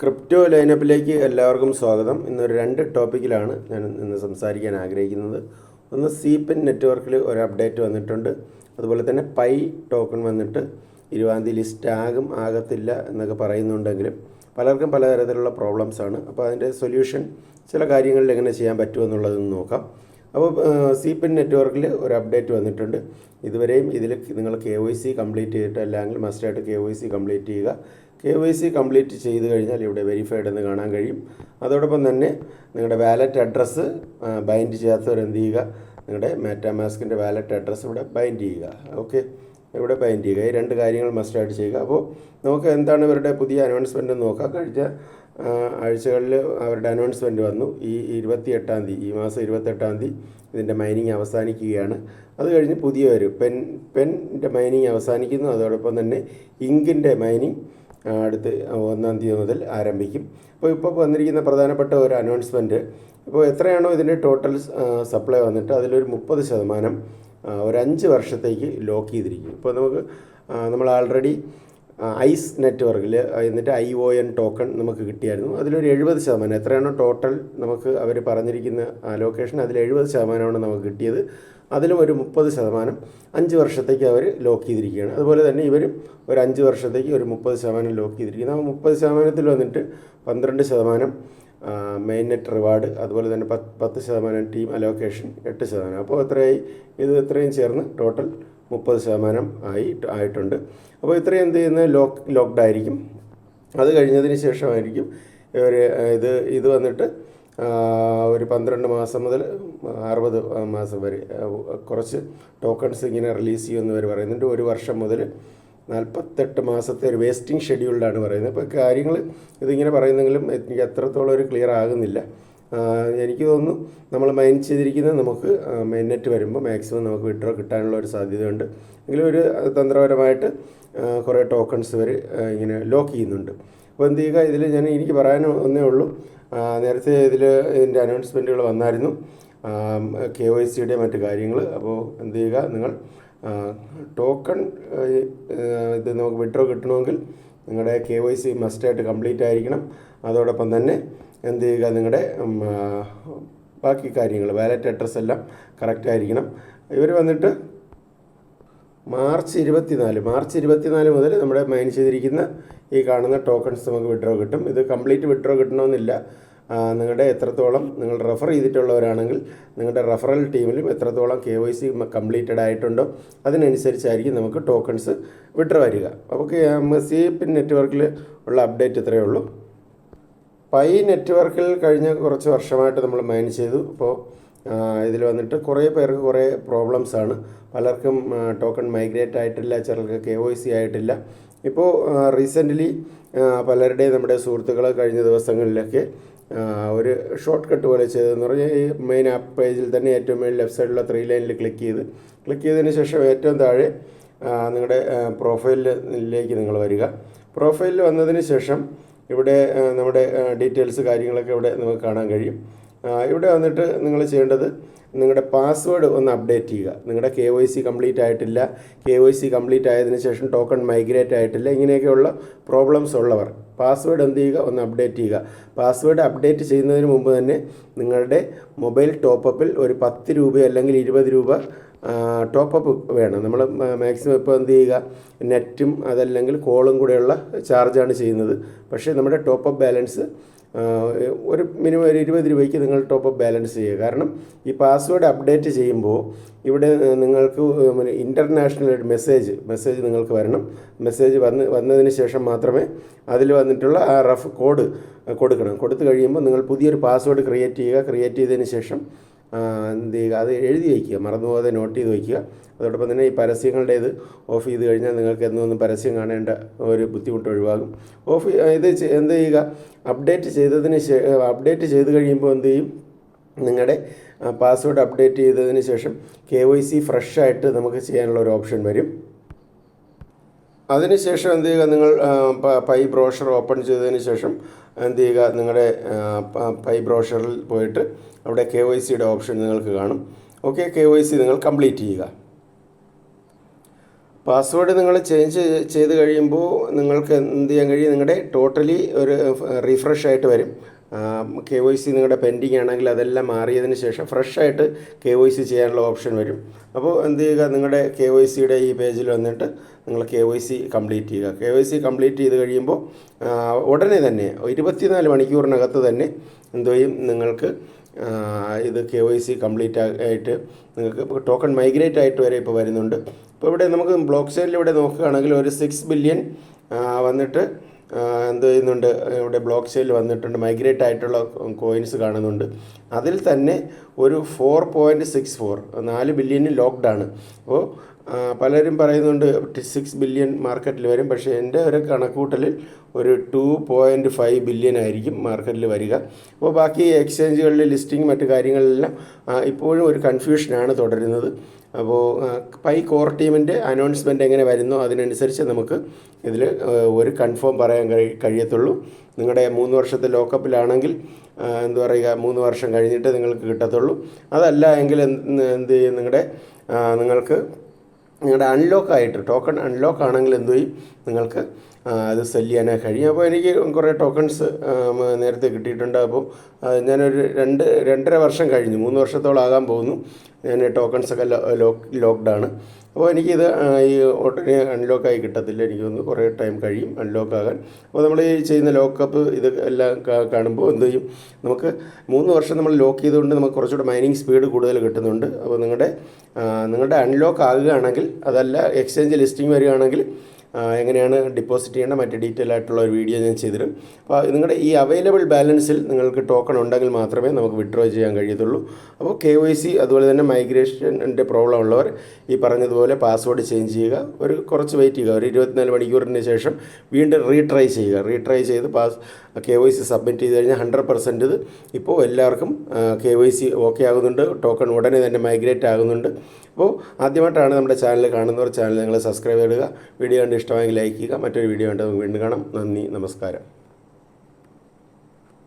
Crypto ലൈനപ്പിലേക്ക് എല്ലാവർക്കും സ്വാഗതം. ഇന്നൊരു രണ്ട് ടോപ്പിക്കിലാണ് ഞാൻ ഇന്ന് സംസാരിക്കാൻ ആഗ്രഹിക്കുന്നത്. ഒന്ന് സീപ്പൻ നെറ്റ്വർക്കിൽ ഒരു അപ്ഡേറ്റ് വന്നിട്ടുണ്ട്. അതുപോലെ തന്നെ പൈ ടോക്കൺ വന്നിട്ട് ഇരുപതാം തീയതി ലിസ്റ്റ് ആകും ആകത്തില്ല എന്നൊക്കെ പറയുന്നുണ്ടെങ്കിലും പലർക്കും പലതരത്തിലുള്ള പ്രോബ്ലംസ് ആണ്. അപ്പോൾ അതിന്റെ സൊല്യൂഷൻ ചില കാര്യങ്ങളിൽ എങ്ങനെ ചെയ്യാൻ പറ്റുമെന്നുള്ളതെന്ന് നോക്കാം. അപ്പോൾ സി പിൻ നെറ്റ്വർക്കിൽ ഒരു അപ്ഡേറ്റ് വന്നിട്ടുണ്ട്. ഇതുവരെയും ഇതിൽ നിങ്ങൾ കെ വൈ സി കംപ്ലീറ്റ് ചെയ്തിട്ടില്ലെങ്കിൽ മസ്റ്റായിട്ട് കെ വൈ സി കംപ്ലീറ്റ് ചെയ്യുക. കെ വൈ സി കംപ്ലീറ്റ് ചെയ്ത് കഴിഞ്ഞാൽ ഇവിടെ വെരിഫൈഡ് എന്ന് കാണാൻ കഴിയും. അതോടൊപ്പം തന്നെ നിങ്ങളുടെ വാലറ്റ് അഡ്രസ്സ് ബൈൻഡ് ചെയ്യാത്തവർ എന്ത് ചെയ്യുക? നിങ്ങളുടെ മാറ്റാമാസ്കിന്റെ വാലറ്റ് അഡ്രസ്സ് ഇവിടെ ബൈൻഡ് ചെയ്യുക. ഓക്കെ ഇവിടെ ബൈൻഡ് ചെയ്യുക. ഈ രണ്ട് കാര്യങ്ങൾ മസ്റ്റായിട്ട് ചെയ്യുക. അപ്പോൾ നമുക്ക് എന്താണ് ഇവരുടെ പുതിയ അനൗൺസ്മെന്റ് നോക്കാം. കഴിഞ്ഞ ആഴ്ചകളിൽ അവരുടെ അനൗൺസ്മെന്റ് വന്നു. ഈ ഇരുപത്തി എട്ടാം തീയതി ഈ മാസം ഇരുപത്തെട്ടാം തീയതി ഇതിന്റെ മൈനിങ് അവസാനിക്കുകയാണ്. അത് കഴിഞ്ഞ് പുതിയ ഒരു പെൻ പെന്റെ മൈനിങ് അവസാനിക്കുന്നു. അതോടൊപ്പം തന്നെ ഇങ്കിന്റെ മൈനിങ് അടുത്ത് ഒന്നാം തീയതി മുതൽ ആരംഭിക്കും. അപ്പോൾ ഇപ്പോൾ വന്നിരിക്കുന്ന പ്രധാനപ്പെട്ട ഒരു അനൗൺസ്മെന്റ് ഇപ്പോൾ എത്രയാണോ ഇതിന്റെ ടോട്ടൽ സപ്ലൈ വന്നിട്ട് അതിലൊരു മുപ്പത് ശതമാനം ഒരു അഞ്ച് വർഷത്തേക്ക് ലോക്ക് ചെയ്തിരിക്കും. ഇപ്പോൾ നമുക്ക് നമ്മൾ ആൾറെഡി ഐസ് നെറ്റ്വർക്കിൽ എന്നിട്ട് ഐ ഒ എൻ ടോക്കൺ നമുക്ക് കിട്ടിയായിരുന്നു. അതിലൊരു എഴുപത് ശതമാനം എത്രയാണോ ടോട്ടൽ നമുക്ക് അവർ പറഞ്ഞിരിക്കുന്ന ലൊക്കേഷൻ അതിൽ എഴുപത് ശതമാനമാണ് നമുക്ക് കിട്ടിയത്. അതിലും ഒരു മുപ്പത് ശതമാനം അഞ്ച് വർഷത്തേക്ക് അവർ ലോക്ക് ചെയ്തിരിക്കുകയാണ്. അതുപോലെ തന്നെ ഇവരും ഒരു അഞ്ച് വർഷത്തേക്ക് ഒരു മുപ്പത് ശതമാനം ലോക്ക് ചെയ്തിരിക്കുന്നു. ആ മുപ്പത് ശതമാനത്തിൽ വന്നിട്ട് പന്ത്രണ്ട് ശതമാനം മെയിൻ നെറ്റ് റിവാർഡ് അതുപോലെ തന്നെ പത്ത് പത്ത് ശതമാനം ടീം അലോക്കേഷൻ എട്ട് ശതമാനം. അപ്പോൾ എത്രയായി? ഇത് ഇത്രയും ചേർന്ന് ടോട്ടൽ മുപ്പത് ശതമാനം ആയി ആയിട്ടുണ്ട്. അപ്പോൾ ഇത്രയും എന്ത് ചെയ്യുന്നത്? ലോക്ക് ലോക്ക്ഡ് ആയിരിക്കും. അത് കഴിഞ്ഞതിന് ശേഷമായിരിക്കും ഇവർ ഇത് ഇത് വന്നിട്ട് ഒരു പന്ത്രണ്ട് മാസം മുതൽ അറുപത് മാസം വരെ കുറച്ച് ടോക്കൺസ് ഇങ്ങനെ റിലീസ് ചെയ്യുമെന്ന് അവർ പറയുന്നുണ്ട്. ഒരു വർഷം മുതൽ നാൽപ്പത്തെട്ട് മാസത്തെ ഒരു വേസ്റ്റിംഗ് ഷെഡ്യൂൾഡാണ് പറയുന്നത്. അപ്പോൾ കാര്യങ്ങൾ ഇതിങ്ങനെ പറയുന്നെങ്കിലും എനിക്ക് എത്രത്തോളം ഒരു ക്ലിയർ ആകുന്നില്ല. എനിക്ക് തോന്നുന്നു നമ്മൾ മൈൻ ചെയ്തിരിക്കുന്നത് നമുക്ക് മെയിൻ നെറ്റ് വരുമ്പോൾ മാക്സിമം നമുക്ക് വിഡ്രോ കിട്ടാനുള്ള ഒരു സാധ്യതയുണ്ട്. എങ്കിലും ഒരു തന്ത്രപരമായിട്ട് കുറേ ടോക്കൺസ് വരെ ഇങ്ങനെ ലോക്ക് ചെയ്യുന്നുണ്ട്. അപ്പോൾ എന്ത് ചെയ്യുക ഇതിൽ ഞാൻ എനിക്ക് പറയാൻ ഒന്നേ ഉള്ളൂ. നേരത്തെ ഇതിൽ ഇതിന്റെ അനൗൺസ്മെന്റുകൾ വന്നായിരുന്നു. കെ വൈ സിയുടെ മറ്റു കാര്യങ്ങൾ അപ്പോൾ എന്ത് ചെയ്യുക നിങ്ങൾ ടോക്കൺ ഇത് നമുക്ക് വിഡ്രോ കിട്ടണമെങ്കിൽ നിങ്ങളുടെ കെ വൈ സി മസ്റ്റായിട്ട് കംപ്ലീറ്റ് ആയിരിക്കണം. അതോടൊപ്പം തന്നെ എന്ത് ചെയ്യുക നിങ്ങളുടെ ബാക്കി കാര്യങ്ങൾ വാലറ്റ് അഡ്രസ്സ് എല്ലാം കറക്റ്റ് ആയിരിക്കണം. ഇവർ വന്നിട്ട് മാർച്ച് ഇരുപത്തിനാല് മാർച്ച് ഇരുപത്തിനാല് മുതൽ നമ്മുടെ മൈൻ ചെയ്തിരിക്കുന്ന ഈ കാണുന്ന ടോക്കൺസ് നമുക്ക് വിഡ്രോ കിട്ടും. ഇത് കംപ്ലീറ്റ് വിഡ്രോ കിട്ടണമെന്നില്ല. നിങ്ങളുടെ എത്രത്തോളം നിങ്ങൾ റെഫർ ചെയ്തിട്ടുള്ളവരാണെങ്കിൽ നിങ്ങളുടെ റെഫറൽ ടീമിലും എത്രത്തോളം കെ വൈ സി കംപ്ലീറ്റഡ് ആയിട്ടുണ്ടോ അതിനനുസരിച്ചായിരിക്കും നമുക്ക് ടോക്കൺസ് വിഡ്രോ വരിക അപ്പോൾ സി പിൻ നെറ്റ്വർക്കിൽ ഉള്ള അപ്ഡേറ്റ് ഇത്രയേ ഉള്ളൂ. പൈ നെറ്റ്വർക്കിൽ കഴിഞ്ഞ കുറച്ച് വർഷമായിട്ട് നമ്മൾ മാനേജ് ചെയ്തു. അപ്പോൾ ഇതിൽ വന്നിട്ട് കുറേ പേർക്ക് കുറേ പ്രോബ്ലംസ് ആണ്. പലർക്കും ടോക്കൺ മൈഗ്രേറ്റ് ആയിട്ടില്ല ചിലർക്ക് കെ ഒ സി ആയിട്ടില്ല. ഇപ്പോൾ റീസെന്റ്ലി പലരുടെയും നമ്മുടെ സുഹൃത്തുക്കൾ കഴിഞ്ഞ ദിവസങ്ങളിലൊക്കെ ഒരു ഷോർട്ട് കട്ട് പോലെ ചെയ്തതെന്ന് പറഞ്ഞാൽ ഈ മെയിൻ ആപ്പ് പേജിൽ തന്നെ ഏറ്റവും മേളിൽ ലെഫ്റ്റ് സൈഡിലുള്ള ത്രീ ലൈനിൽ ക്ലിക്ക് ചെയ്ത് ക്ലിക്ക് ചെയ്തതിന് ശേഷം ഏറ്റവും താഴെ നിങ്ങളുടെ പ്രൊഫൈലിലേക്ക് നിങ്ങൾ വരിക. പ്രൊഫൈലിൽ വന്നതിന് ശേഷം ഇവിടെ നമ്മുടെ ഡീറ്റെയിൽസ് കാര്യങ്ങളൊക്കെ ഇവിടെ നമുക്ക് കാണാൻ കഴിയും. ഇവിടെ വന്നിട്ട് നിങ്ങൾ ചെയ്യേണ്ടത് നിങ്ങളുടെ പാസ്വേഡ് ഒന്ന് അപ്ഡേറ്റ് ചെയ്യുക. നിങ്ങളുടെ കെ വൈ സി കംപ്ലീറ്റ് ആയിട്ടില്ല. കെ വൈ സി കംപ്ലീറ്റ് ആയതിന് ശേഷം ടോക്കൺ മൈഗ്രേറ്റ് ആയിട്ടില്ല. ഇങ്ങനെയൊക്കെയുള്ള പ്രോബ്ലംസ് ഉള്ളവർ പാസ്വേഡ് എന്ത് ചെയ്യുക? ഒന്ന് അപ്ഡേറ്റ് ചെയ്യുക. പാസ്വേഡ് അപ്ഡേറ്റ് ചെയ്യുന്നതിന് മുമ്പ് തന്നെ നിങ്ങളുടെ മൊബൈൽ ടോപ്പപ്പിൽ ഒരു പത്ത് രൂപ അല്ലെങ്കിൽ ഇരുപത് രൂപ ടോപ്പപ്പ് വേണം. നമ്മൾ മാക്സിമം ഇപ്പോൾ എന്ത് ചെയ്യുക? നെറ്റും അതല്ലെങ്കിൽ കോളും കൂടെയുള്ള ചാർജാണ് ചെയ്യുന്നത്. പക്ഷേ നമ്മുടെ ടോപ്പപ്പ് ബാലൻസ് ഒരു മിനിമം ഒരു ഇരുപത് രൂപയ്ക്ക് നിങ്ങൾ ടോപ്പപ്പ് ബാലൻസ് ചെയ്യുക. കാരണം ഈ പാസ്വേഡ് അപ്ഡേറ്റ് ചെയ്യുമ്പോൾ ഇവിടെ നിങ്ങൾക്ക് ഇന്റർനാഷണൽ ഒരു മെസ്സേജ് മെസ്സേജ് നിങ്ങൾക്ക് വരണം. മെസ്സേജ് വന്ന് വന്നതിന് ശേഷം മാത്രമേ അതിൽ വന്നിട്ടുള്ള ആ റഫ് കോഡ് കൊടുക്കണം. കൊടുത്തു കഴിയുമ്പോൾ നിങ്ങൾ പുതിയൊരു പാസ്വേഡ് ക്രിയേറ്റ് ചെയ്യുക. ക്രിയേറ്റ് ചെയ്തതിന് ശേഷം എന്ത് ചെയ്യുക? അത് എഴുതി വയ്ക്കുക മറന്നുപോകാതെ നോട്ട് ചെയ്ത് വയ്ക്കുക. അതോടൊപ്പം തന്നെ ഈ പരസ്യങ്ങളുടേത് ഓഫ് ചെയ്ത് കഴിഞ്ഞാൽ നിങ്ങൾക്ക് എന്നൊന്നും പരസ്യം കാണേണ്ട ഒരു ബുദ്ധിമുട്ട് ഒഴിവാകും. ഓഫ് ഇത് എന്ത് ചെയ്യുക? അപ്ഡേറ്റ് ചെയ്തതിന് അപ്ഡേറ്റ് ചെയ്ത് കഴിയുമ്പോൾ എന്ത് ചെയ്യും? നിങ്ങളുടെ പാസ്വേഡ് അപ്ഡേറ്റ് ചെയ്തതിന് ശേഷം കെ വൈ സി ഫ്രഷ് ആയിട്ട് നമുക്ക് ചെയ്യാനുള്ള ഒരു ഓപ്ഷൻ വരും. അതിനുശേഷം എന്ത് ചെയ്യുക നിങ്ങൾ പൈ ബ്രോഷർ ഓപ്പൺ ചെയ്തതിന് ശേഷം എന്ത് ചെയ്യുക നിങ്ങളുടെ പൈ ബ്രോഷറിൽ പോയിട്ട് അവിടെ കെ വൈ സിയുടെ ഓപ്ഷൻ നിങ്ങൾക്ക് കാണും. ഓക്കെ കെ വൈ സി നിങ്ങൾ കംപ്ലീറ്റ് ചെയ്യുക. പാസ്വേഡ് നിങ്ങൾ ചേഞ്ച് ചെയ്ത് കഴിയുമ്പോൾ നിങ്ങൾക്ക് എന്ത് ചെയ്യാൻ കഴിയും? നിങ്ങളുടെ ടോട്ടലി ഒരു റീഫ്രഷ് ആയിട്ട് വരും. കെ വൈ സി നിങ്ങളുടെ പെൻഡിങ് ആണെങ്കിൽ അതെല്ലാം മാറിയതിന് ശേഷം ഫ്രഷായിട്ട് കെ വൈ സി ചെയ്യാനുള്ള ഓപ്ഷൻ വരും. അപ്പോൾ എന്ത് ചെയ്യുക? നിങ്ങളുടെ കെ വൈ സിയുടെ ഈ പേജിൽ വന്നിട്ട് നിങ്ങൾ കെ വൈ സി കംപ്ലീറ്റ് ചെയ്യുക. കെ വൈ സി കംപ്ലീറ്റ് ചെയ്ത് കഴിയുമ്പോൾ ഉടനെ തന്നെ ഇരുപത്തിനാല് മണിക്കൂറിനകത്ത് തന്നെ എന്തു ചെയ്യും? നിങ്ങൾക്ക് ഇത് കെ വൈ സി കംപ്ലീറ്റ് ആയിട്ട് നിങ്ങൾക്ക് ഇപ്പോൾ ടോക്കൺ മൈഗ്രേറ്റ് ആയിട്ട് വരെ ഇപ്പോൾ വരുന്നുണ്ട്. ഇപ്പോൾ ഇവിടെ നമുക്ക് ബ്ലോക്ക് ചെയിനിൽ ഇവിടെ നോക്കുകയാണെങ്കിൽ ഒരു സിക്സ് ബില്യൺ വന്നിട്ട് എന്ത് ചെയ്യുന്നുണ്ട്? ഇവിടെ ബ്ലോക്ക് ചെയിനിൽ വന്നിട്ടുണ്ട്. മൈഗ്രേറ്റ് ആയിട്ടുള്ള കോയിൻസ് കാണുന്നുണ്ട്. അതിൽ തന്നെ ഒരു ഫോർ പോയിന്റ് സിക്സ് ഫോർ നാല് ബില്യന് ലോക്ക്ഡാണ് അപ്പോൾ പലരും പറയുന്നുണ്ട് സിക്സ് ബില്യൺ മാർക്കറ്റിൽ വരും. പക്ഷേ എന്റെ ഒരു കണക്കൂട്ടലിൽ ഒരു ടു പോയിന്റ് ഫൈവ് ബില്യൺ ആയിരിക്കും മാർക്കറ്റിൽ വരിക. അപ്പോൾ ബാക്കി എക്സ്ചേഞ്ചുകളിൽ ലിസ്റ്റിംഗ് മറ്റു കാര്യങ്ങളിലെല്ലാം ഇപ്പോഴും ഒരു കൺഫ്യൂഷനാണ് തുടരുന്നത്. അപ്പോൾ പൈ കോർ ടീമിന്റെ അനൗൺസ്മെന്റ് എങ്ങനെ വരുന്നു അതിനനുസരിച്ച് നമുക്ക് ഇതിൽ ഒരു കൺഫേം പറയാൻ കഴി കഴിയത്തുള്ളൂ. നിങ്ങളുടെ മൂന്ന് വർഷത്തെ ലോക്കപ്പിലാണെങ്കിൽ എന്താ പറയുക മൂന്ന് വർഷം കഴിഞ്ഞിട്ട് നിങ്ങൾക്ക് കിട്ടത്തുള്ളൂ. അതല്ല എങ്കിൽ എന്ത് നിങ്ങളുടെ നിങ്ങൾക്ക് നിങ്ങളുടെ അൺലോക്ക് ആയിട്ട് ടോക്കൺ അൺലോക്ക് ആണെങ്കിൽ എന്തു ചെയ്യും? നിങ്ങൾക്ക് അത് സെൽ ചെയ്യാനായി കഴിയും. അപ്പോൾ എനിക്ക് കുറേ ടോക്കൺസ് നേരത്തെ കിട്ടിയിട്ടുണ്ട്. അപ്പോൾ ഞാനൊരു രണ്ട് രണ്ടര വർഷം കഴിഞ്ഞു. മൂന്ന് വർഷത്തോളം ആകാൻ പോകുന്നു. ഞാൻ ടോക്കൺസൊക്കെ ലോക്ക് ലോക്ക്ഡാണ് അപ്പോൾ എനിക്കിത് ഈ ഉടനെ അൺലോക്കായി കിട്ടത്തില്ല. എനിക്കൊന്ന് കുറേ ടൈം കഴിയും അൺലോക്ക് ആകാൻ. അപ്പോൾ നമ്മൾ ഈ ചെയ്യുന്ന ലോക്കപ്പ് ഇത് എല്ലാം കാണുമ്പോൾ എന്ത് ചെയ്യും? നമുക്ക് മൂന്ന് വർഷം നമ്മൾ ലോക്ക് ചെയ്തുകൊണ്ട് നമുക്ക് കുറച്ചുകൂടെ മൈനിങ് സ്പീഡ് കൂടുതൽ കിട്ടുന്നുണ്ട്. അപ്പോൾ നിങ്ങളുടെ നിങ്ങളുടെ അൺലോക്ക് ആകുകയാണെങ്കിൽ അതല്ല എക്സ്ചേഞ്ച് ലിസ്റ്റിംഗ് വരികയാണെങ്കിൽ എങ്ങനെയാണ് ഡിപ്പോസിറ്റ് ചെയ്യേണ്ട മറ്റ് ഡീറ്റെയിൽ ആയിട്ടുള്ള ഒരു വീഡിയോ ഞാൻ ചെയ്തിരും അപ്പോൾ നിങ്ങളുടെ ഈ അവൈലബിൾ ബാലൻസിൽ നിങ്ങൾക്ക് ടോക്കൺ ഉണ്ടെങ്കിൽ മാത്രമേ നമുക്ക് വിഡ്രോ ചെയ്യാൻ കഴിയത്തുള്ളൂ. അപ്പോൾ കെ വൈ സി അതുപോലെ തന്നെ മൈഗ്രേഷന്റെ പ്രോബ്ലം ഉള്ളവർ ഈ പറഞ്ഞതുപോലെ പാസ്വേഡ് ചേഞ്ച് ചെയ്യുക. ഒരു കുറച്ച് വെയിറ്റ് ചെയ്യുക. ഒരു ഇരുപത്തിനാല് മണിക്കൂറിന് ശേഷം വീണ്ടും റീട്രൈ ചെയ്യുക. റീട്രൈ ചെയ്ത് pass K Y C submit ചെയ്ത് കഴിഞ്ഞാൽ ഹൺഡ്രഡ് പെർസെന്റ് ഇത്. ഇപ്പോൾ എല്ലാവർക്കും കെ വൈ സി ഓക്കെ ആകുന്നുണ്ട്. ടോക്കൺ ഉടനെ തന്നെ മൈഗ്രേറ്റ് ആകുന്നുണ്ട്. അപ്പോൾ ആദ്യമായിട്ടാണ് നമ്മുടെ ചാനൽ കാണുന്നവർ ചാനൽ നിങ്ങൾ സബ്സ്ക്രൈബ് ചെയ്യുക വീഡിയോ കണ്ട് ഇഷ്ടമായെങ്കിൽ ലൈക്ക് ചെയ്യുക. മറ്റൊരു വീഡിയോ കണ്ട് വീണ്ടും കാണാം. നന്ദി. നമസ്കാരം.